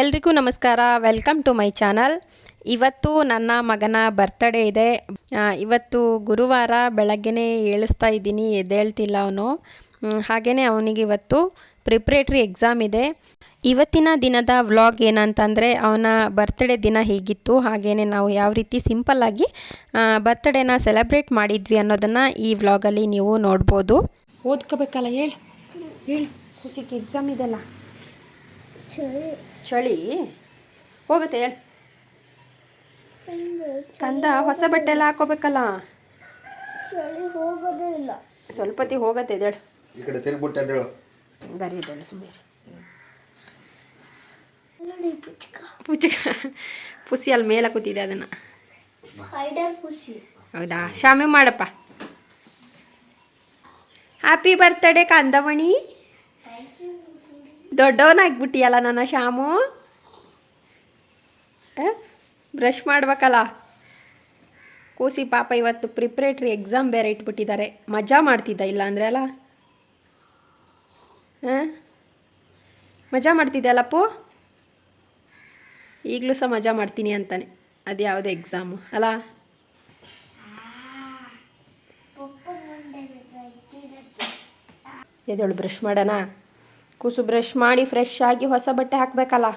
ಎಲ್ರಿಗೂ ನಮಸ್ಕಾರ. Welcome to my channel ಇವತ್ತು ನನ್ನ ಮಗನ ಬರ್ತಡೇ ಇದೆ. ಇವತ್ತು ಗುರುವಾರ ಬೆಳಗ್ಗೆನೇ ಏಳಿಸ್ತಾ ಇದ್ದೀನಿ ಎದ್ದೇಳ್ತಿಲ್ಲ ಅವನು. ಹಾಗೆಯೇ ಅವನಿಗೆ ಇವತ್ತು ಪ್ರಿಪ್ರೇಟ್ರಿ ಎಕ್ಸಾಮ್ ಇದೆ. ಇವತ್ತಿನ ದಿನದ ವ್ಲಾಗ್ ಏನಂತಂದರೆ ಅವನ ಬರ್ತ್ಡೇ ದಿನ ಹೀಗಿತ್ತು. ಹಾಗೆಯೇ ನಾವು ಯಾವ ರೀತಿ ಸಿಂಪಲ್ಲಾಗಿ ಬರ್ತ್ಡೇನ ಸೆಲೆಬ್ರೇಟ್ ಮಾಡಿದ್ವಿ ಅನ್ನೋದನ್ನು ಈ ವ್ಲಾಗಲ್ಲಿ ನೀವು ನೋಡ್ಬೋದು. ಓದ್ಕೋಬೇಕಲ್ಲ ಹೇಳು. ಹೇಳು. ಖುಷಿಗೆ ಎಕ್ಸಾಮ್ ಇದೆಲ್ಲ. ಚಳಿ. ಹೋಗುತ್ತೆ ಹೇಳಿ. ಕಂದ ಹೊಸ ಬಟ್ಟೆ ಎಲ್ಲ ಹಾಕೋಬೇಕಲ್ಲ ಸ್ವಲ್ಪ ಹೊತ್ತಿಗೆ ಹೋಗತ್ತೆ ಎದ್ದೇಳು. ಈ ಕಡೆ ತಿರುಗ್ಬಿಟ್ಟೆ ಅಂತ ಹೇಳು ಬರೀ ಎದ್ದೇಳು ಸುಮ್ಮನೆ ಪುಚ್ಕ. ಪುಚ್ಚಕ ಪುಸಿ ಅಲ್ಲಿ ಮೇಲೆ ಕೂತಿದೆ ಅದನ್ನ. ಹೌದಾ? ಶಾಮಿ ಮಾಡಪ್ಪ. Happy birthday ಕಂದಮಣಿ. ದೊಡ್ಡವನಾಗ್ಬಿಟ್ಟಿಯಲ್ಲ ನನ್ನ ಶ್ಯಾಮು? ಬ್ರಷ್ ಮಾಡ್ಬೇಕಲ್ಲ. ಕೂಸಿ ಪಾಪ ಇವತ್ತು ಪ್ರಿಪ್ರೇಟ್ರಿ ಎಕ್ಸಾಮ್ ಬೇರೆ ಇಟ್ಬಿಟ್ಟಿದ್ದಾರೆ. ಮಜಾ ಮಾಡ್ತಿದ್ದ ಇಲ್ಲ ಅಂದರೆ ಅಲ್ಲ? ಹಾಂ? ಮಜಾ ಮಾಡ್ತಿದ್ದೆ ಅಲ್ಲಪ್ಪು ಈಗಲೂ ಸಹ ಮಜಾ ಮಾಡ್ತೀನಿ ಅಂತಾನೆ. ಅದು ಯಾವುದೇ ಎಕ್ಸಾಮು ಅಲ್ಲ? ಎದೊಳು ಬ್ರಷ್ ಮಾಡೋಣ? ಕೂಸು ಬ್ರಷ್ ಮಾಡಿ ಫ್ರೆಶ್ ಆಗಿ ಹೊಸ ಬಟ್ಟೆ ಹಾಕಬೇಕಲ್ಲ?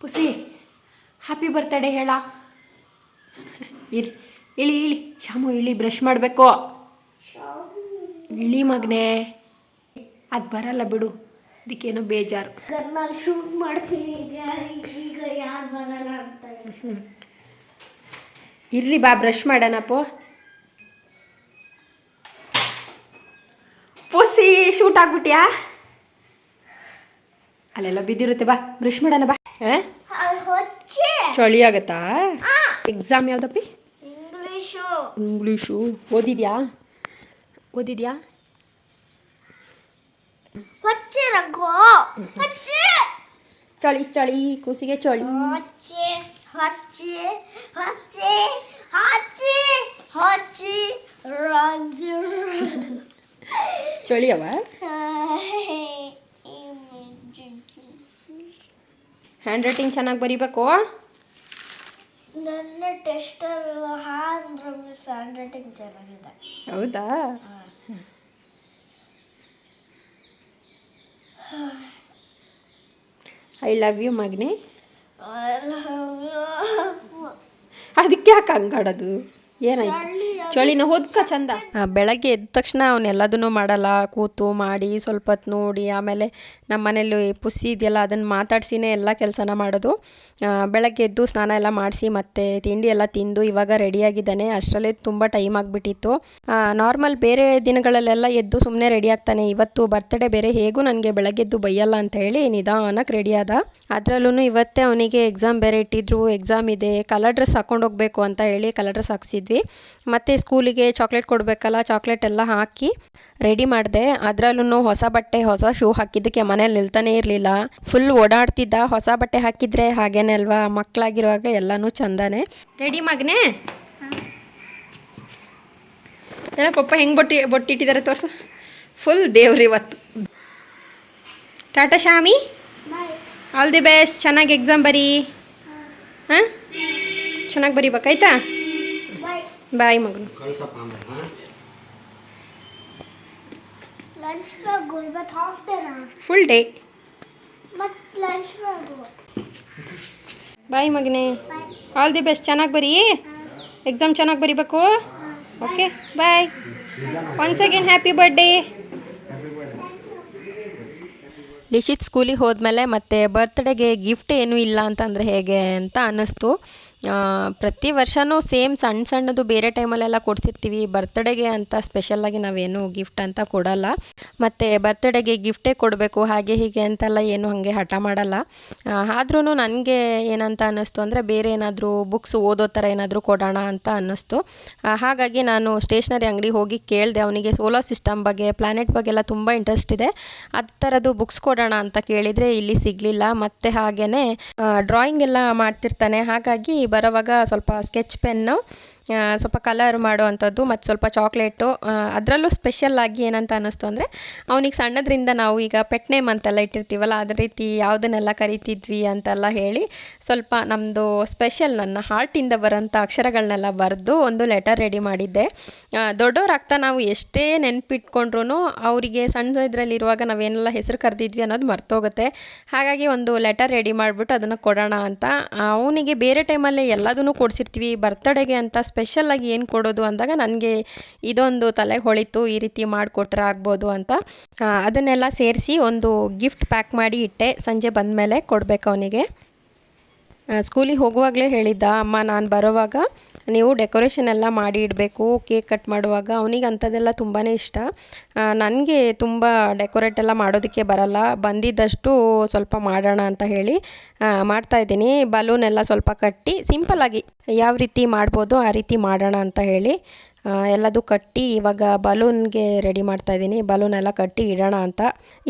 ಪುಸಿ ಹ್ಯಾಪಿ ಬರ್ತಡೇ ಹೇಳ. ಇಲ್ಲಿ ಇಳಿ ಇಳಿ. ಶಾಮು ಇಳಿ ಬ್ರಷ್ ಮಾಡಬೇಕು. ಇಳಿ ಮಗನೇ. ಅದು ಬರಲ್ಲ ಬಿಡು. ಅದಕ್ಕೇನೋ ಬೇಜಾರು. ನಾನು ಶೂಟ್ ಮಾಡ್ತೀನಿ ಈಗ ಈಗ ಯಾರು ಬರಲ್ಲ ಅಂತ ಇರ್ಲಿ ಬಾ ಬ್ರಷ್ ಮಾಡೋಣಪ್ಪು ಶೂಟ್ ಆಗ್ಬಿಟ್ಯಾ? ಅಲ್ಲೆಲ್ಲ ಬಿದ್ದಿರುತ್ತೆ ಬಾ. ಬ್ರಷ್ ಮಾಡೋಣ ಬಾ? ಚಳಿ ಆಗತ್ತಾ? ಎಕ್ಸಾಮ್ ಯಾವ್ದಪ್ಪಿ? ಇಂಗ್ಲೀಷು ಓದಿದ್ಯಾ? ಓದಿದ್ಯಾ? ಚಳಿ ಚಳಿ ಹೊಚ್ಚೆ. ಚಳಿ ಚಳಿ ಕೂಸಿಗೆ ಚಳಿ. ಚಳಿ ಅವ ಹ್ಯಾಂಡ್ ರೈಟಿಂಗ್ ಚೆನ್ನಾಗಿ ಬರೀಬೇಕು? ನನ್ನ ಟೆಸ್ಟಲ್ಲಿ ಅಂದ್ರೆ ಮಿಸ್ ಹ್ಯಾಂಡ್ ರೈಟಿಂಗ್ ಚೆನ್ನಾಗಿದೆ. ಹೌದಾ? ಐ ಲವ್ ಯು ಮಗ್ನಿ. ಅದಕ್ಕೆ ಯಾಕೆ ಹಂಗಾಡೋದು? ಏನಾಯ್ತು? ಚಳಿನ ಹೊದ್ಕ ಚಂದ. ಬೆಳಗ್ಗೆ ಎದ್ದ ತಕ್ಷಣ ಅವನ್ನೆಲ್ಲದನ್ನು ಮಾಡಲ್ಲ. ಕೂತು ಮಾಡಿ ಸ್ವಲ್ಪ ಹೊತ್ತು ನೋಡಿ, ಆಮೇಲೆ ನಮ್ಮ ಮನೇಲಿ ಪುಸಿ ಇದೆಯಲ್ಲ, ಅದನ್ನು ಮಾತಾಡ್ಸಿನೇ ಎಲ್ಲ ಕೆಲಸನ ಮಾಡೋದು. ಬೆಳಗ್ಗೆ ಎದ್ದು ಸ್ನಾನ ಎಲ್ಲ ಮಾಡಿಸಿ ಮತ್ತೆ ತಿಂಡಿ ಎಲ್ಲ ತಿಂದು ಇವಾಗ ರೆಡಿಯಾಗಿದ್ದಾನೆ. ಅಷ್ಟರಲ್ಲೇ ತುಂಬ ಟೈಮ್ ಆಗಿಬಿಟ್ಟಿತ್ತು. ನಾರ್ಮಲ್ ಬೇರೆ ದಿನಗಳಲ್ಲೆಲ್ಲ ಎದ್ದು ಸುಮ್ಮನೆ ರೆಡಿ ಆಗ್ತಾನೆ. ಇವತ್ತು ಬರ್ತ್ಡೇ ಬೇರೆ, ಹೇಗೂ ನನಗೆ ಬೆಳಗ್ಗೆದ್ದು ಬೈಯಲ್ಲ ಅಂತ ಹೇಳಿ ನಿಧಾನಕ್ಕೆ ರೆಡಿ ಆದ. ಅದರಲ್ಲೂ ಇವತ್ತೇ ಅವನಿಗೆ ಎಕ್ಸಾಮ್ ಬೇರೆ ಇಟ್ಟಿದ್ರು. ಎಕ್ಸಾಮ್ ಇದೆ ಕಲರ್ ಡ್ರೆಸ್ ಹಾಕೊಂಡು ಹೋಗಬೇಕು ಅಂತ ಹೇಳಿ ಕಲರ್ ಡ್ರೆಸ್ ಹಾಕ್ಸಿದ್ವಿ. ಮತ್ತು ಸ್ಕೂಲಿಗೆ ಚಾಕ್ಲೇಟ್ ಕೊಡಬೇಕಲ್ಲ, ಚಾಕ್ಲೇಟ್ ಎಲ್ಲ ಹಾಕಿ ರೆಡಿ ಮಾಡಿದೆ. ಅದರಲ್ಲೂ ಹೊಸ ಬಟ್ಟೆ, ಹೊಸ ಶೂ ಹಾಕಿದ್ದಕ್ಕೆ ಮನೇಲಿ ನಿಲ್ತಾನೆ ಇರಲಿಲ್ಲ. ಫುಲ್ ಓಡಾಡ್ತಿದ್ದ ಹೊಸ ಬಟ್ಟೆ ಹಾಕಿದ್ರೆ ಹಾಗೇನೆ ಅಲ್ವಾ? ಮಕ್ಕಳಾಗಿರುವಾಗ ಎಲ್ಲನೂ ಚಂದಾನೆ. ರೆಡಿ ಮಗನೇ? ಎಲ್ಲ ಪಪ್ಪ ಹೆಂಗೆ ಬೊಟ್ಟಿ ಬೊಟ್ಟಿಟ್ಟಿದ್ದಾರೆ ತೋರ್ಸು. ಫುಲ್ ದೇವ್ರಿ ಇವತ್ತು. ಟಾಟಾ ಶಾಮಿ? ಆಲ್ ದಿ ಬೆಸ್ಟ್ ಚೆನ್ನಾಗಿ ಎಕ್ಸಾಮ್ ಬರೀ. ಹಾಂ? ಚೆನ್ನಾಗಿ ಬರೀಬೇಕಾಯ್ತಾ ಬಾಯ್ ಮಗನು. ಕಳ್ಸಪ್ಪ ಲಂಚ್ ಬ್ಯಾಗು ಇವತ್ತು ಹಾಫ್ ಡೇನಾ full day lunch bag bye ಮಗನೇ. ಆಲ್ ದಿ ಬೆಸ್ಟ್ ಚೆನ್ನಾಗಿ ಬರೀ? ಎಕ್ಸಾಮ್ ಚೆನ್ನಾಗಿ ಬರೀಬೇಕು? Okay bye once again happy birthday Lishith ಸ್ಕೂಲಿಗೆ ಹೋದ್ಮೇಲೆ ಮತ್ತೆ ಬರ್ತ್ಡೇಗೆ ಗಿಫ್ಟ್ ಏನೂ ಇಲ್ಲ ಅಂತಂದರೆ ಹೇಗೆ ಅಂತ ಅನ್ನಿಸ್ತು. ಪ್ರತಿ ವರ್ಷವೂ ಸೇಮ್ ಸಣ್ಣ ಸಣ್ಣದು ಬೇರೆ ಟೈಮಲ್ಲೆಲ್ಲ ಕೊಡ್ಸಿರ್ತೀವಿ. ಬರ್ತ್ಡೇಗೆ ಅಂತ ಸ್ಪೆಷಲ್ಲಾಗಿ ನಾವೇನು ಗಿಫ್ಟ್ ಅಂತ ಕೊಡಲ್ಲ. ಮತ್ತು ಬರ್ತ್ಡೇಗೆ ಗಿಫ್ಟೇ ಕೊಡಬೇಕು, ಹಾಗೆ ಹೀಗೆ ಅಂತೆಲ್ಲ ಏನು ಹಾಗೆ ಹಠ ಮಾಡಲ್ಲ. ಆದ್ರೂ ನನಗೆ ಏನಂತ ಅನ್ನಿಸ್ತು ಅಂದರೆ ಬೇರೆ ಏನಾದರೂ ಬುಕ್ಸ್ ಓದೋ ಥರ ಏನಾದರೂ ಕೊಡೋಣ ಅಂತ ಅನ್ನಿಸ್ತು. ಹಾಗಾಗಿ ನಾನು ಸ್ಟೇಷ್ನರಿ ಅಂಗಡಿ ಹೋಗಿ ಕೇಳಿದೆ, ಅವನಿಗೆ ಸೋಲಾರ್ ಸಿಸ್ಟಮ್ ಬಗ್ಗೆ ಪ್ಲಾನೆಟ್ ಬಗ್ಗೆ ಎಲ್ಲ ತುಂಬ ಇಂಟ್ರೆಸ್ಟ್ ಇದೆ. ಅದು ಥರದ್ದು ಬುಕ್ಸ್ ಕೊಡೋಣ ಅಂತ ಕೇಳಿದರೆ ಇಲ್ಲಿ ಸಿಗಲಿಲ್ಲ. ಮತ್ತು ಹಾಗೆಯೇ ಡ್ರಾಯಿಂಗ್ ಎಲ್ಲ ಮಾಡ್ತಿರ್ತಾನೆ. ಹಾಗಾಗಿ ಬರೋವಾಗ ಸ್ವಲ್ಪ ಸ್ಕೆಚ್ ಪೆನ್ನು ಸ್ವಲ್ಪ ಕಲರ್ ಮಾಡೋ ಅಂಥದ್ದು ಮತ್ತು ಸ್ವಲ್ಪ ಚಾಕ್ಲೇಟು ಅದರಲ್ಲೂ ಸ್ಪೆಷಲ್ ಆಗಿ ಏನಂತ ಅನ್ನಿಸ್ತು ಅಂದರೆ ಅವನಿಗೆ ಸಣ್ಣದ್ರಿಂದ ನಾವು ಈಗ ಪೆಟ್ ನೇಮ್ ಅಂತೆಲ್ಲ ಇಟ್ಟಿರ್ತೀವಲ್ಲ, ಅದೇ ರೀತಿ ಯಾವುದನ್ನೆಲ್ಲ ಕರಿತಿದ್ವಿ ಅಂತೆಲ್ಲ ಹೇಳಿ ಸ್ವಲ್ಪ ನಮ್ಮದು ಸ್ಪೆಷಲ್ ನನ್ನ ಹಾರ್ಟಿಂದ ಬರೋಂಥ ಅಕ್ಷರಗಳನ್ನೆಲ್ಲ ಬರೆದು ಒಂದು ಲೆಟರ್ ರೆಡಿ ಮಾಡಿದ್ದೆ. ದೊಡ್ಡವರಾಗ್ತಾ ನಾವು ಎಷ್ಟೇ ನೆನಪಿಟ್ಕೊಂಡ್ರೂ ಅವರಿಗೆ ಸಣ್ಣ ಇದರಲ್ಲಿರುವಾಗ ನಾವೇನೆಲ್ಲ ಹೆಸರು ಕರೆದಿದ್ವಿ ಅನ್ನೋದು ಮರ್ತೋಗುತ್ತೆ. ಹಾಗಾಗಿ ಒಂದು ಲೆಟರ್ ರೆಡಿ ಮಾಡಿಬಿಟ್ಟು ಅದನ್ನು ಕೊಡೋಣ ಅಂತ. ಅವನಿಗೆ ಬೇರೆ ಟೈಮಲ್ಲೇ ಎಲ್ಲದನ್ನೂ ಕೊಡಿಸಿರ್ತೀವಿ ಬರ್ತಡೆಗೆ ಅಂತ ಸ್ಪೆಷಲಾಗಿ ಏನು ಕೊಡೋದು ಅಂದಾಗ ನನಗೆ ಇದೊಂದು ತಲೆಗೆ ಹೊಳಿತು, ಈ ರೀತಿ ಮಾಡಿಕೊಟ್ರೆ ಆಗ್ಬೋದು ಅಂತ. ಅದನ್ನೆಲ್ಲ ಸೇರಿಸಿ ಒಂದು ಗಿಫ್ಟ್ ಪ್ಯಾಕ್ ಮಾಡಿ ಇಟ್ಟೆ. ಸಂಜೆ ಬಂದಮೇಲೆ ಕೊಡಬೇಕು ಅವನಿಗೆ. ಸ್ಕೂಲಿಗೆ ಹೋಗುವಾಗಲೇ ಹೇಳಿದ್ದ, ಅಮ್ಮ, ನಾನು ಬರೋವಾಗ ನೀವು ಡೆಕೋರೇಷನ್ ಎಲ್ಲ ಮಾಡಿ ಇಡಬೇಕು ಕೇಕ್ ಕಟ್ ಮಾಡುವಾಗ, ಅವನಿಗೆ ಅಂಥದ್ದೆಲ್ಲ ತುಂಬಾ ಇಷ್ಟ. ನನಗೆ ತುಂಬ ಡೆಕೋರೇಟ್ ಎಲ್ಲ ಮಾಡೋದಕ್ಕೆ ಬರಲ್ಲ, ಬಂದಿದ್ದಷ್ಟು ಸ್ವಲ್ಪ ಮಾಡೋಣ ಅಂತ ಹೇಳಿ ಮಾಡ್ತಾಯಿದ್ದೀನಿ ಮಾಡ್ತಾ ಇದ್ದೀನಿ. ಬಲೂನ್ ಎಲ್ಲ ಸ್ವಲ್ಪ ಕಟ್ಟಿ ಸಿಂಪಲ್ಲಾಗಿ ಯಾವ ರೀತಿ ಮಾಡ್ಬೋದು ಆ ರೀತಿ ಮಾಡೋಣ ಅಂತ ಹೇಳಿ ಎಲ್ಲದು ಕಟ್ಟಿ ಇವಾಗ ಬಲೂನ್ಗೆ ರೆಡಿ ಮಾಡ್ತಾ ಇದ್ದೀನಿ. ಬಲೂನ್ ಎಲ್ಲ ಕಟ್ಟಿ ಇಡೋಣ ಅಂತ.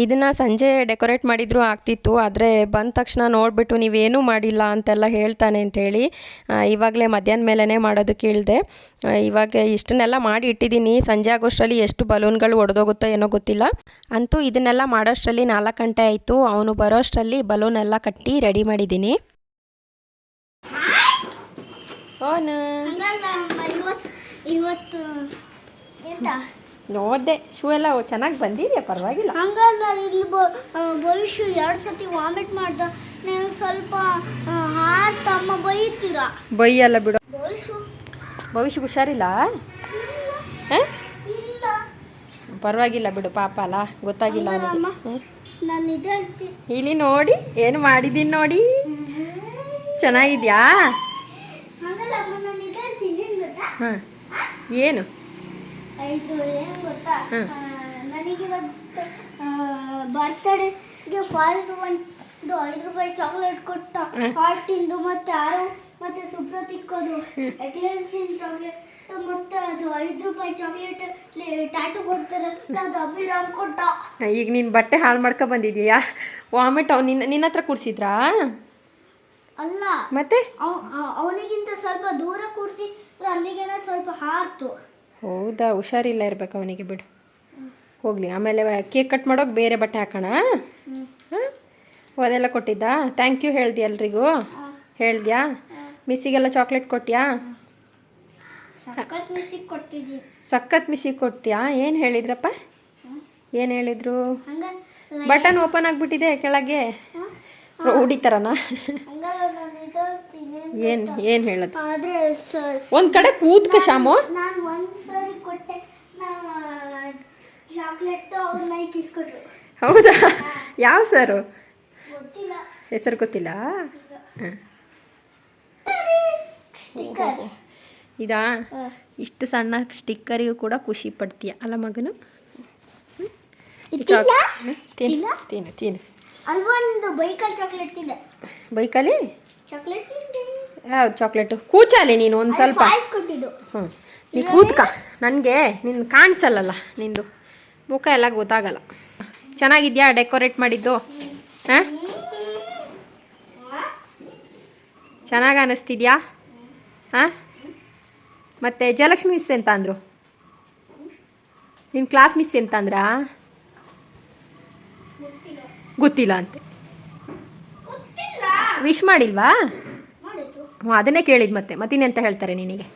ಇದನ್ನು ಸಂಜೆ ಡೆಕೋರೇಟ್ ಮಾಡಿದರೂ ಆಗ್ತಿತ್ತು. ಆದರೆ ಬಂದ ತಕ್ಷಣ ನೋಡಿಬಿಟ್ಟು ನೀವೇನೂ ಮಾಡಿಲ್ಲ ಅಂತೆಲ್ಲ ಹೇಳ್ತಾನೆ ಅಂಥೇಳಿ ಇವಾಗಲೇ ಮಧ್ಯಾಹ್ನ ಮೇಲೇ ಮಾಡೋದು ಇಳಿದೆ. ಇವಾಗ ಇಷ್ಟನ್ನೆಲ್ಲ ಮಾಡಿ ಇಟ್ಟಿದ್ದೀನಿ. ಸಂಜೆ ಆಗೋಷ್ಟರಲ್ಲಿ ಎಷ್ಟು ಬಲೂನ್ಗಳು ಒಡೆದೋಗುತ್ತೋ ಏನೋ ಗೊತ್ತಿಲ್ಲ. ಅಂತೂ ಇದನ್ನೆಲ್ಲ ಮಾಡೋಷ್ಟರಲ್ಲಿ ನಾಲ್ಕು ಗಂಟೆ ಆಯಿತು. ಅವನು ಬರೋಷ್ಟರಲ್ಲಿ ಬಲೂನ್ ಎಲ್ಲ ಕಟ್ಟಿ ರೆಡಿ ಮಾಡಿದ್ದೀನಿ. ಓನ್ ಇವತ್ತು ಎಂತ? ನೋಡ್ದೆ ಶೂ ಎಲ್ಲ ಚೆನ್ನಾಗಿ ಬಂದಿದೆಯಾ ಪರವಾಗಿಲ್ಲ. ಹಂಗಲ್ಲ ಇಲ್ಲಿ ಭವಿಷ್ಯ ಎರಡು ಸತಿ ವಾಮಿಟ್ ಮಾಡ್ದ. ನೀವು ಸ್ವಲ್ಪ ಹಾ ತಮ್ಮ ಬೈತೀರಾ? ಬೈಯಲ್ಲ ಬಿಡು. ಭವಿಷ್ಯ ಭವಿಷ್ಯಕ್ಕೆ ಹುಷಾರಿಲ್ಲ ಪರವಾಗಿಲ್ಲ ಬಿಡು ಪಾಪ ಅಲ್ಲ ಗೊತ್ತಾಗಿಲ್ಲ ಅವನಿಗೆ. ನಾನು ಇಲ್ಲಿ ನೋಡಿ ಏನು ಮಾಡಿದ್ದೀನಿ ನೋಡಿ. ಚೆನ್ನಾಗಿದ್ಯಾ? ಹಾಂ. ಏನು? ಇದು ಏನು ಗೊತ್ತಾ? ನನಗಿವತ್ತು ಬರ್ತಡೇಗೆ ಫಾಲ್ಸ್ ಒಂದು ಐದು ರೂಪಾಯಿ ಚಾಕ್ಲೇಟ್ ಕೊಟ್ಟ. ಪಾರ್ಟಿಂದು ಮತ್ತೆ ಆರು ಮತ್ತೆ ಸುಪ್ರತಿಕ್ಕೋದು ಎಕ್ಲೆನ್ಸಿನ್ ಚಾಕ್ಲೇಟ್ ಮತ್ತೆ ಅದು ಐದು ರೂಪಾಯಿ ಚಾಕ್ಲೇಟ್ ಟ್ಯಾಟು ಕೊಡ್ತಾರೆ. ಅದು ಅಭಿರಾಮ್ ಕೊಟ್ಟ ಈಗ ನೀನು ಬಟ್ಟೆ ಹಾಳು ಮಾಡ್ಕೊ ಬಂದಿದೀಯಾ? ವಾಮಿಟ್ ಅವ್ ನಿನ್ನ ನಿನ್ನ ಹತ್ರ ಕೂರಿಸಿದ್ರಾ? ಅಲ್ಲ. ಮತ್ತೆ? ಅವನಿಗಿಂತ ಸ್ವಲ್ಪ ದೂರ ಕೂರಿಸಿ. ಅಲ್ಲಿಗೆನ ಸ್ವಲ್ಪ ಹಾರ್ತು. ಹೌದಾ ಹುಷಾರಿಲ್ಲ ಇರ್ಬೇಕು ಅವನಿಗೆ ಬಿಡು. ಹೋಗ್ಲಿ ಆಮೇಲೆ ಕೇಕ್ ಕಟ್ ಮಾಡೋಕೆ ಬೇರೆ ಬಟ್ಟೆ ಹಾಕೋಣ? ಹಾಂ ಅದೆಲ್ಲ ಕೊಟ್ಟಿದ್ದಾ? ಥ್ಯಾಂಕ್ ಯು ಹೇಳ್ದಿ ಎಲ್ರಿಗೂ? ಹೇಳ್ದ್ಯಾ? ಮಿಸ್ಸಿಗೆಲ್ಲ ಚಾಕ್ಲೇಟ್ ಕೊಟ್ಟಿಯಾ ಸಖತ್ ಮಿಸ್ಸಿ ಕೊಟ್ಟಿದ್ದೀನಿ. ಸಖತ್ ಮಿಸ್ಸಿಗೆ ಕೊಟ್ಯಾ? ಏನು ಹೇಳಿದ್ರಪ್ಪ? ಏನು ಹೇಳಿದ್ರು? ಬಟನ್ ಓಪನ್ ಆಗಿಬಿಟ್ಟಿದೆ ಕೆಳಗೆ. ಹೊಡಿತಾರನ ಹಂಗಲ್ಲ ನಾನು ಇದು ಹೇಳ್ತೀನಿ ಏನು ಏನು ಹೇಳೋದು? ಆದ್ರೆ ಸ- ಒಂದು ಕಡೆ ಕೂತ್ಕ ಶಾಮು ನಾನು ಕೊಟ್ಟೆ. ಚಾಕ್ಲೇಟ್ ಅವ್ರ ಹೌದಾ? ಯಾವ ಸರು? ಗೊತ್ತಿಲ್ಲ. ಹೆಸರು ಗೊತ್ತಿಲ್ಲ? ಸ್ಟಿಕ್ಕರ್ ಇದಾ? ಇಷ್ಟು ಸಣ್ಣ ಸ್ಟಿಕ್ಕರಿಗೂ ಕೂಡ ಖುಷಿ ಪಡ್ತೀಯ ಅಲ್ಲ ಮಗನು? ಹ್ಮ್? ಈ ಇಟ್ಟಿಲ್ಲ? ಚಾಕ್- ಹ್ಮ್, ತಿನ್ನು ಇಲ್ಲ? ತಿನ್ನು ತಿನ್ನು. ಅಲ್ವೊಂದು ಬೈಕಲ್ಲಿ ಚಾಕ್ಲೇಟ್ ತಿಂದೆ. ಬೈಕಲ್ಲಿ? ಚಾಕ್ಲೇಟ್ ತಿಂದೆ. ಯಾವ ಚಾಕ್ಲೇಟು ಕೂಚಾಲಿ ನೀನು ಒಂದು ಸ್ವಲ್ಪ. ಹ್ಞೂ ನೀ ಕೂತ್ಕ. ನನಗೆ ನಿನ್ನ ಕಾಣಿಸಲ್ಲಲ್ಲ ನಿಂದು. ಮುಖ ಎಲ್ಲ ಗೊತ್ತಾಗಲ್ಲ. ಚೆನ್ನಾಗಿದ್ಯಾ ಡೆಕೋರೇಟ್ ಮಾಡಿದ್ದು? ಹಾಂ? ಚೆನ್ನಾಗಿ ಅನ್ನಿಸ್ತಿದ್ಯಾ ಹಾಂ? ಮತ್ತು ಜಯಲಕ್ಷ್ಮಿ ಮಿಸ್ ಎಂತ ಅಂದರು? ನಿಮ್ಮ ಕ್ಲಾಸ್ ಮಿಸ್ ಎಂತ ಅಂದ್ರಾ? ಗೊತ್ತಿಲ್ಲ ಅಂತೆ. ವಿಶ್ ಮಾಡಿಲ್ವಾ? ಹ್ಞೂ ಅದನ್ನೇ ಕೇಳಿದ್ದು ಮತ್ತೆ. ಮತ್ತಿನ್ನೆಂತ ಹೇಳ್ತಾರೆ ನಿನಗೆ?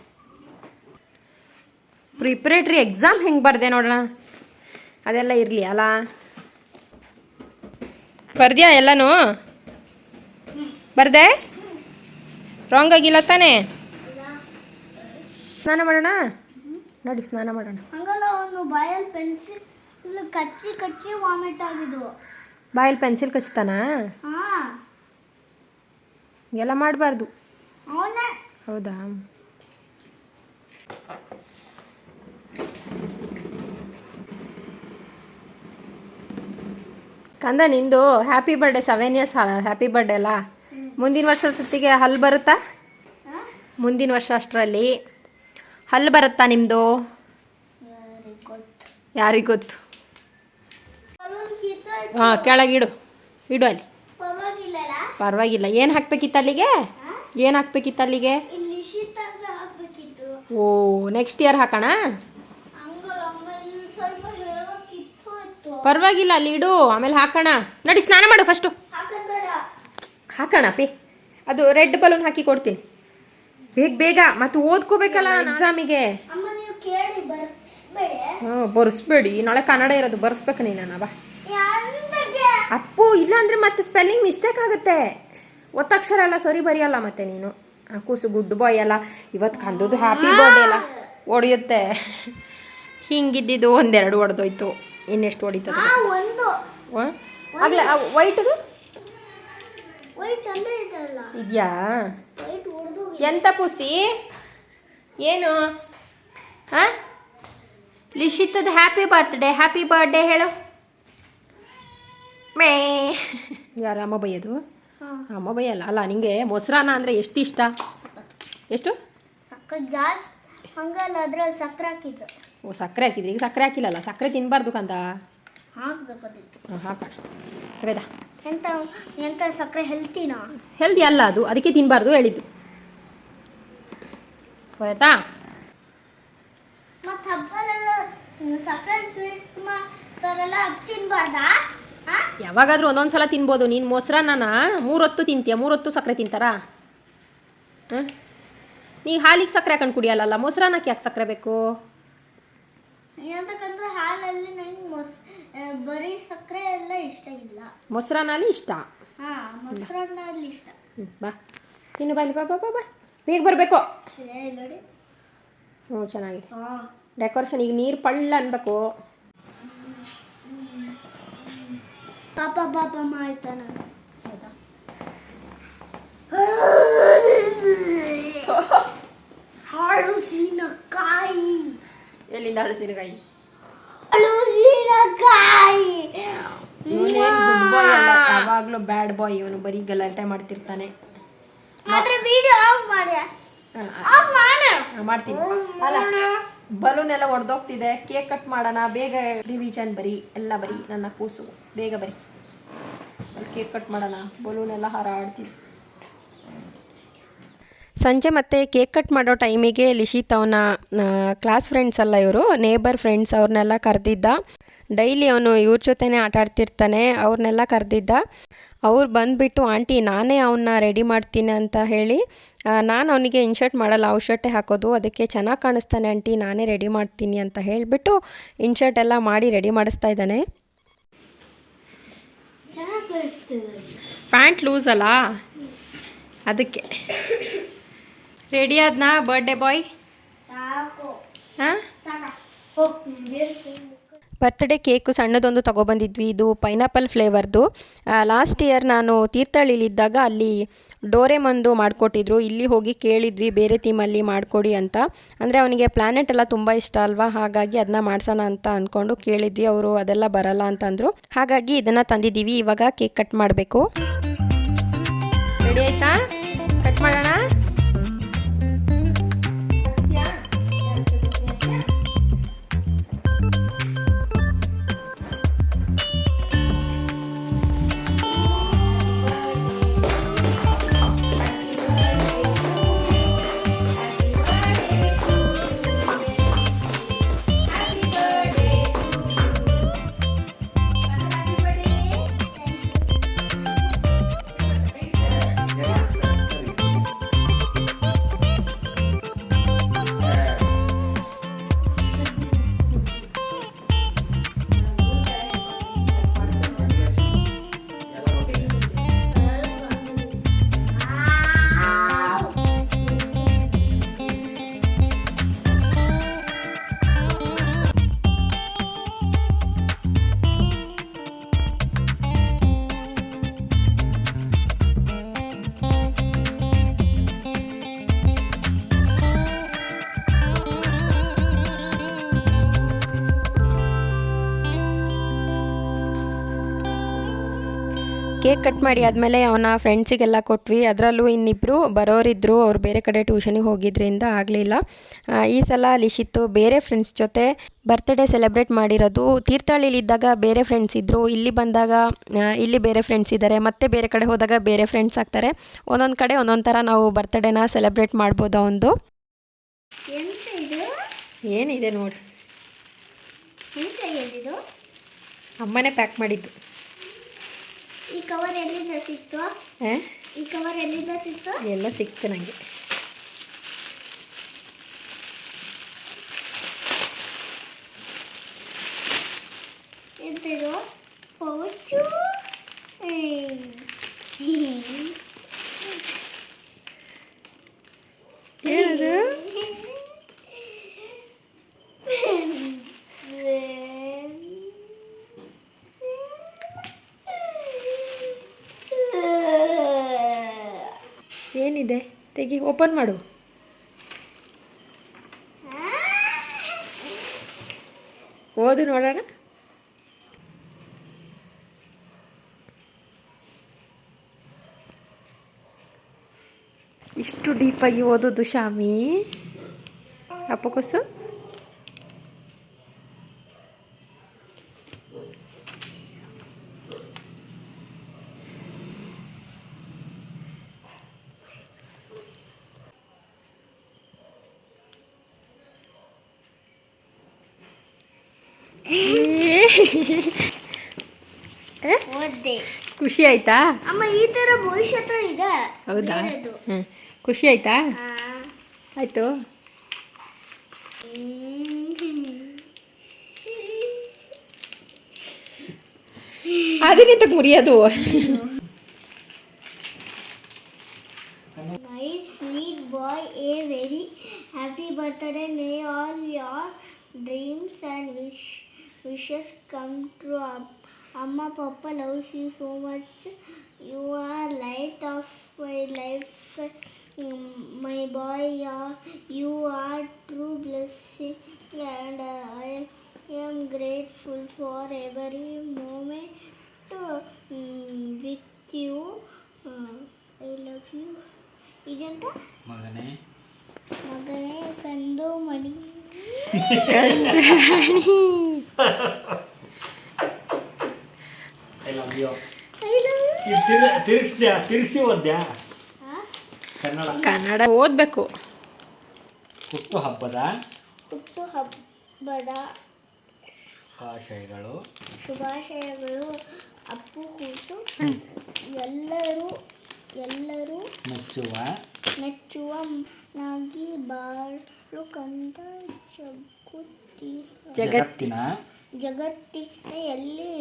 ಪ್ರಿಪ್ರೇಟ್ರಿ ಎಕ್ಸಾಮ್ ಹೆಂಗೆ ಬರ್ದೆ ನೋಡೋಣ? ಅದೆಲ್ಲ ಇರಲಿ ಅಲ್ಲ ಬರ್ದ್ಯಾ ಎಲ್ಲನೂ? ಬರ್ದೆ? ರಾಂಗ್ ಆಗಿಲ್ಲ ತಾನೇ? ಸ್ನಾನ ಮಾಡೋಣ? ನೋಡಿ ಸ್ನಾನ ಮಾಡೋಣ. ಬಾಯಲ್ಲಿ ಪೆನ್ಸಿಲ್ ಕಚ್ಚಿ ಕಚ್ಚಿ ವಾಮಿಟ್ ಆಗಿದ್ದು. ಬಾಯಲ್ಲಿ ಪೆನ್ಸಿಲ್ ಕಚ್ತಾನ? ಎಲ್ಲ ಮಾಡಬಾರ್ದು. ಹೌದಾ? ಕಂದ ನಿಂದು happy birthday seven years happy birthday ಅಲ್ಲ? ಮುಂದಿನ ವರ್ಷ ಸುತ್ತಿಗೆ ಹಲ್ಲು ಬರುತ್ತಾ? ಮುಂದಿನ ವರ್ಷ ಅಷ್ಟರಲ್ಲಿ. ಹಲ್ಲು ಬರುತ್ತಾ ನಿಮ್ಮದು good. ಯಾರಿಗೆ ಗೊತ್ತು. ಹಾಂ ಕೆಳಗಿಡು ಇಡು. ಅಲ್ಲಿ. ಪರವಾಗಿಲ್ಲ. ಏನು ಹಾಕ್ಬೇಕಿತ್ತು ಅಲ್ಲಿಗೆ? ಏನು ಹಾಕ್ಬೇಕಿತ್ತು ಅಲ್ಲಿಗೆ? ಓ ನೆಕ್ಸ್ಟ್ ಇಯರ್ ಹಾಕೋಣ? ಪರವಾಗಿಲ್ಲ ಅಲ್ಲಿ ಇಡು. ಆಮೇಲೆ ಹಾಕೋಣ. ನೋಡಿ ಸ್ನಾನ ಮಾಡು ಫಸ್ಟು ಹಾಕೋಣ ಪಿ. ಅದು ರೆಡ್ ಬಲೂನ್ ಹಾಕಿ ಕೊಡ್ತೀನಿ. ಬೇಗ ಬೇಗ. ಮತ್ತೆ ಓದ್ಕೋಬೇಕಲ್ಲ ಎಕ್ಸಾಮಿಗೆ ಹ್ಞೂ ಬರ್ಸ್ಬೇಡಿ. ನಾಳೆ ಕನ್ನಡ ಇರೋದು ಬರ್ಸ್ಬೇಕು ನೀನು ಬಾ. ಅಪ್ಪು ಇಲ್ಲ ಅಂದರೆ ಮತ್ತೆ ಸ್ಪೆಲ್ಲಿಂಗ್ ಮಿಸ್ಟೇಕ್ ಆಗುತ್ತೆ. ಒತ್ತಕ್ಷರ ಎಲ್ಲ ಸರಿ ಬರೆಯಲ್ಲ ಮತ್ತೆ ನೀನು. ಆ ಕೂಸು ಗುಡ್ ಬಾಯ್ ಅಲ್ಲ ಇವತ್ತು ಕಂದದ್ದು ಹ್ಯಾಪಿ ಬರ್ಡೇ ಅಲ್ಲ. ಒಡೆಯುತ್ತೆ. ಹಿಂಗಿದ್ದಿದ್ದು ಒಂದೆರಡು ಹೊಡೆದೋಯ್ತು ಇನ್ನೆಷ್ಟು ಹೊಡಿತದೆ ಆಗಲೇ ವೈಟ್ದು ಇದೆಯಾ? ಎಂತ ಪುಸಿ ಏನು? ಹಾಂ? ಲಿಶಿತದ ಹ್ಯಾಪಿ ಬರ್ತ್ಡೇ ಹ್ಯಾಪಿ ಬರ್ಡೇ ಹೇಳು. ಮೇ. ಯಾರಮ್ಮ ಬೈಯೋದು? ಅಮ್ಮ ಬೈಯಲ್ಲ. ಅಲ್ಲ ನಿಂಗೆ ಮೊಸರನ್ನ ಅಂದರೆ ಎಷ್ಟು ಇಷ್ಟ? ಎಷ್ಟು? ಜಾಸ್ತಿ. ಹಂಗಲ್ಲ ಅದ್ರಲ್ಲಿ ಸಕ್ಕರೆ ಹಾಕಿದ್ರು. ಓ ಸಕ್ಕರೆ ಹಾಕಿದ್ರಿ. ಈಗ ಸಕ್ಕರೆ ಹಾಕಿಲ್ಲಲ್ಲ? ಸಕ್ಕರೆ ತಿನ್ನಬಾರ್ದು ಕಂದ? ಹಾಕ್ಬೇಕು ಅದಕ್ಕೆ ಹಾಂ ಹಾಕೋಣ ಸರಿದಾ ಎಂತ ಎಂತ ಸಕ್ಕರೆ ಹೆಲ್ತಿನಾ ಹೆಲ್ದಿ ಅಲ್ಲ ಅದು. ಅದಕ್ಕೆ ತಿನ್ನಬಾರ್ದು ಹೇಳಿದ್ದು. ಆಯ್ತಾ ಮತ್ತು ಹಬ್ಬಲೆಲ್ಲ ಸಕ್ಕರೆ ಸ್ವೀಟ್ ಮಾಡ್ತಾರಲ್ಲ ಅದು ತಿನ್ಬಾರ್ದಾ? ಹಾಂ ಯಾವಾಗಾದ್ರೂ ಒಂದೊಂದು ಸಲ ತಿನ್ಬೋದು. ನೀನು ಮೊಸರನ್ನ ಮೂರೊತ್ತು ತಿಂತೀಯ? ಮೂರೊತ್ತು ಸಕ್ಕರೆ ತಿಂತಾರಾ? ಹಾಂ? ನೀ ಹಾಲಿಗೆ ಸಕ್ಕರೆ ಹಾಕೊಂಡು ಕುಡಿಯಲ್ಲ ಮೊಸರನ್ನಕ್ಕೆ ಯಾಕೆ ಸಕ್ಕರೆ ಬೇಕು? ಹಾಲಲ್ಲಿ ನಂಗೆ ಮೊಸ್ ಬರೀ ಸಕ್ಕರೆ ಎಲ್ಲ ಇಷ್ಟ ಇಲ್ಲ. ಮೊಸರನ್ನಲ್ಲಿ ಇಷ್ಟ? ಹಾಂ ಮೊಸರನ್ನ ಅಲ್ಲಿ ಇಷ್ಟ. ಹ್ಞೂ ಬಾ. ತಿನ್ನು ಬಾ ಬಾ ಬಾ ಬಾ ಬೇಗ ಬರಬೇಕು. ಹ್ಞೂ ಚೆನ್ನಾಗಿದೆ. ಡೆಕೋರೇಷನ್ ಈಗ ನೀರು ಪಳ್ಳ ಅನ್ಬೇಕು. ಪಾಪ ಪಾಪ ಆಯ್ತಾನ ಹಳಸಿನಕಾಯಿ ಎಲ್ಲಿಂದ ಹಳಸಿನಕಾಯಿ ಹಳಸಿನಕಾಯಿ ಕಾಯಿ. ಯಾವಾಗಲೂ ಬ್ಯಾಡ್ ಬಾಯ್ ಇವನು ಬರೀ ಗಲಾಟೆ ಮಾಡ್ತಿರ್ತಾನೆ. ಆದ್ರೆ ವಿಡಿಯೋ ಆಫ್ ಮಾಡಿ ಹಾಂ ಆಫ್ ಮಾಡು. ಮಾಡ್ತೀನಿ. ಅಲ್ಲ ಬಲೂನ್ ಎಲ್ಲ ಒಡೆದೋಗ್ತಿದೆ. ಕೇಕ್ ಕಟ್ ಮಾಡೋಣ. ಬೇಗ ರಿವಿಷನ್ ಬರಿ. ಎಲ್ಲ ಬರಿ. ನನ್ನ ಕೂಸು. ಬೇಗ ಬರಿ. ಕೇಕ್ ಕಟ್ ಮಾಡೋಣ. ಬಲೂನ್ ಎಲ್ಲ ಹಾರಾಡ್ತಿದೆ ಸಂಜೆ ಮತ್ತೆ ಕೇಕ್ ಕಟ್ ಮಾಡೋ ಟೈಮಿಗೆ ಲಿಶಿತ್ ಅವನ ಕ್ಲಾಸ್ ಫ್ರೆಂಡ್ಸ್ ಅಲ್ಲ ಇವರು. ನೇಬರ್ ಫ್ರೆಂಡ್ಸ್ ಅವ್ರನ್ನೆಲ್ಲ ಕರೆದಿದ್ದ. ಡೈಲಿ ಅವನು ಇವ್ರ ಜೊತೆನೇ ಆಟ ಆಡ್ತಿರ್ತಾನೆ ಅವ್ರನ್ನೆಲ್ಲ ಕರೆದಿದ್ದ. ಅವ್ರು ಬಂದುಬಿಟ್ಟು ಆಂಟಿ ನಾನೇ ಅವನ್ನ ರೆಡಿ ಮಾಡ್ತೀನಿ ಅಂತ ಹೇಳಿ ನಾನು ಅವನಿಗೆ ಇನ್ಶರ್ಟ್ ಮಾಡಲ್ಲ ಅವ್ರ ಶರ್ಟೇ ಹಾಕೋದು ಅದಕ್ಕೆ ಚೆನ್ನಾಗಿ ಕಾಣಿಸ್ತಾನೆ ಆಂಟಿ ನಾನೇ ರೆಡಿ ಮಾಡ್ತೀನಿ ಅಂತ ಹೇಳಿಬಿಟ್ಟು ಇನ್ಶರ್ಟ್ ಎಲ್ಲ ಮಾಡಿ ರೆಡಿ ಮಾಡಿಸ್ತಾ ಇದ್ದಾನೆ. ಪ್ಯಾಂಟ್ ಲೂಸ್ ಅಲ್ಲ? ಅದಕ್ಕೆ. ರೆಡಿ ಆದ್ನಾ ಬರ್ಡೇ ಬಾಯ್ ಹಾಂ? ಬರ್ತ್ಡೇ ಕೇಕು ಸಣ್ಣದೊಂದು ತಗೊಬಂದಿದ್ವಿ. ಇದು ಪೈನಾಪಲ್ ಫ್ಲೇವರ್ದು ಲಾಸ್ಟ್ ಇಯರ್ ನಾನು ತೀರ್ಥಹಳ್ಳಿಲಿದ್ದಾಗ ಅಲ್ಲಿ ಡೋರೆಮಂದು ಮಾಡಿಕೊಟ್ಟಿದ್ರು. ಇಲ್ಲಿ ಹೋಗಿ ಕೇಳಿದ್ವಿ, ಬೇರೆ ಥೀಮಲ್ಲಿ ಮಾಡಿಕೊಡಿ ಅಂತ. ಅಂದರೆ ಅವನಿಗೆ ಪ್ಲ್ಯಾನೆಟ್ ಎಲ್ಲ ತುಂಬ ಇಷ್ಟ ಅಲ್ವಾ? ಹಾಗಾಗಿ ಅದನ್ನ ಮಾಡ್ಸೋಣ ಅಂತ ಅಂದ್ಕೊಂಡು ಕೇಳಿದ್ವಿ. ಅವರು ಅದೆಲ್ಲ ಬರಲ್ಲ ಅಂತಂದರು ಹಾಗಾಗಿ ಇದನ್ನು ತಂದಿದ್ದೀವಿ. ಇವಾಗ ಕೇಕ್ ಕಟ್ ಮಾಡಬೇಕು. ರೆಡಿ ಆಯ್ತಾ? ಕಟ್ ಮಾಡೋಣ? ಕೇಕ್ ಕಟ್ ಮಾಡಿ ಆದಮೇಲೆ ಅವನ ಫ್ರೆಂಡ್ಸಿಗೆಲ್ಲ ಕೊಟ್ವಿ. ಅದರಲ್ಲೂ ಇನ್ನಿಬ್ಬರು ಬರೋರಿದ್ದರು ಅವ್ರು ಬೇರೆ ಕಡೆ ಟ್ಯೂಷನಿಗೆ ಹೋಗಿದ್ರಿಂದ ಆಗಲಿಲ್ಲ. ಈ ಸಲ ಲಿಶಿತ್ತು ಬೇರೆ ಫ್ರೆಂಡ್ಸ್ ಜೊತೆ ಬರ್ತ್ಡೇ ಸೆಲೆಬ್ರೇಟ್ ಮಾಡಿರೋದು. ತೀರ್ಥಹಳ್ಳಿಲಿದ್ದಾಗ ಬೇರೆ ಫ್ರೆಂಡ್ಸ್ ಇದ್ದರು ಇಲ್ಲಿ ಬಂದಾಗ ಇಲ್ಲಿ ಬೇರೆ ಫ್ರೆಂಡ್ಸ್ ಇದ್ದಾರೆ ಮತ್ತೆ ಬೇರೆ ಕಡೆ ಹೋದಾಗ ಬೇರೆ ಫ್ರೆಂಡ್ಸ್ ಆಗ್ತಾರೆ. ಒಂದೊಂದು ಕಡೆ ಒಂದೊಂದು ಥರ ನಾವು ಬರ್ತ್ಡೇನ ಸೆಲೆಬ್ರೇಟ್ ಮಾಡ್ಬೋದು ಒಂದು? ಏನಿದೆ ನೋಡಿ. ಅಮ್ಮನೇ ಪ್ಯಾಕ್ ಮಾಡಿದ್ದು. ಈ ಕವರ್ ಎಲ್ಲಿಂದ ಸಿಕ್ತು? ಈ ಕವರ್ ಎಲ್ಲಿಂದ ಸಿಕ್ತು? ಎಲ್ಲ ಸಿಕ್ತು ನನಗೆ ಎಂತ ಇದು? ಪೌಚು? ತೆಗಿ ಓಪನ್ ಮಾಡು. ಓದು ನೋಡೋಣ. ಇಷ್ಟು ಡೀಪಾಗಿ ಓದೋದು ಶಾಮಿ. ಅಪ್ಪಕೊಸು ಏ? ಓದ್ದೆ ಖುಷಿ ಆಯ್ತಾ? ಅಮ್ಮ ಈ ತರ ಭವಿಷ್ಯತ್ರ ಇದೆ. ಹೌದಾ. ಖುಷಿ ಆಯ್ತಾ? ಆಯ್ತು. ಆಯಿತು ಅದಕ್ಕಿಂತ ಮುರಿಯೋದು. loves you so much. You are light of my life. Mm, My boy, yeah, you are true blessing, and I am grateful for every moment mm, with you. Uh, I love you. ಇದೆಂತ ಮಗನೇ ಮಗನೇ ಕಂದು ಮಣಿ I ತಿರುಗಿಸ್ದ್ಯಾ ತಿರುಗಿಸಿ ಓದ್ಯಾ? ಕನ್ನಡ. ಕನ್ನಡ ಓದಬೇಕು. ಹುಟ್ಟು ಹಬ್ಬದ? ಹುಟ್ಟು ಹಬ್ಬದ ಶುಭಾಶಯಗಳು. ಶುಭಾಶಯಗಳು. ಅಪ್ಪು ಕೂತು ಎಲ್ಲರೂ ಎಲ್ಲರೂ ಮೆಚ್ಚುವ? ಮೆಚ್ಚುವ ನಾಗಿ ಬಾಳು ಕಂದ ಜಗ್ಗುತ್ತಿ ಜಗತ್ತಿನ ಜಗತ್ತಿನ ಎಲ್ಲಿ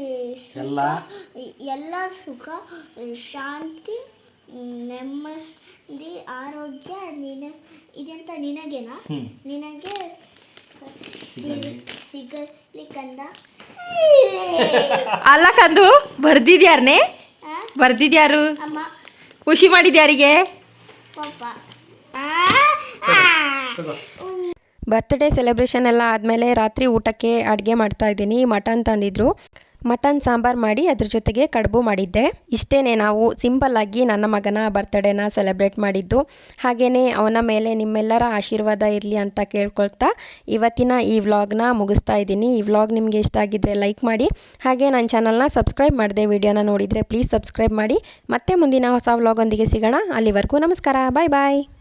ಎಲ್ಲ? ಎಲ್ಲ ಸುಖ ಶಾಂತಿ ನೆಮ್ಮದಿ ಆರೋಗ್ಯ ನಿನ ಇದೆಂತ ನಿನಗೆನಾ? ನಿನಗೆ ಸಿಗಲಿ. ಕಂದ. ಅಲ್ಲ ಕಂದು ಬರ್ದಿದ್ಯಾರನೇ? ಬರ್ದಿದ್ಯಾರು? ಅಮ್ಮ. ಖುಷಿ ಮಾಡಿದ್ಯಾರಿಗೆ? ಪಾಪ. ತಗೋ ಬರ್ತ್ಡೇ ಸೆಲೆಬ್ರೇಷನ್ ಎಲ್ಲ ಆದಮೇಲೆ ರಾತ್ರಿ ಊಟಕ್ಕೆ ಅಡುಗೆ ಮಾಡ್ತಾ ಇದ್ದೀನಿ. ಮಟನ್ ತಂದಿದ್ರು. ಮಟನ್ ಸಾಂಬಾರು ಮಾಡಿ ಅದ್ರ ಜೊತೆಗೆ ಕಡುಬು ಮಾಡಿದ್ದೆ. ಇಷ್ಟೇ ನಾವು ಸಿಂಪಲ್ಲಾಗಿ ನನ್ನ ಮಗನ ಬರ್ತ್ಡೇನ ಸೆಲೆಬ್ರೇಟ್ ಮಾಡಿದ್ದು. ಹಾಗೆಯೇ ಅವನ ಮೇಲೆ ನಿಮ್ಮೆಲ್ಲರ ಆಶೀರ್ವಾದ ಇರಲಿ ಅಂತ ಕೇಳ್ಕೊಳ್ತಾ ಇವತ್ತಿನ ಈ ವ್ಲಾಗ್ನ ಮುಗಿಸ್ತಾ ಇದ್ದೀನಿ. ಈ ವ್ಲಾಗ್ ನಿಮಗೆ ಇಷ್ಟ ಆಗಿದ್ದರೆ ಲೈಕ್ ಮಾಡಿ. ಹಾಗೆ ನನ್ನ ಚಾನಲ್ನ ಸಬ್ಸ್ಕ್ರೈಬ್ ಮಾಡಿದೆ ವಿಡಿಯೋನ ನೋಡಿದರೆ ಪ್ಲೀಸ್ ಸಬ್ಸ್ಕ್ರೈಬ್ ಮಾಡಿ. ಮತ್ತೆ ಮುಂದಿನ ಹೊಸ ವ್ಲಾಗೊಂದಿಗೆ ಸಿಗೋಣ. ಅಲ್ಲಿವರೆಗೂ ನಮಸ್ಕಾರ. ಬಾಯ್ ಬಾಯ್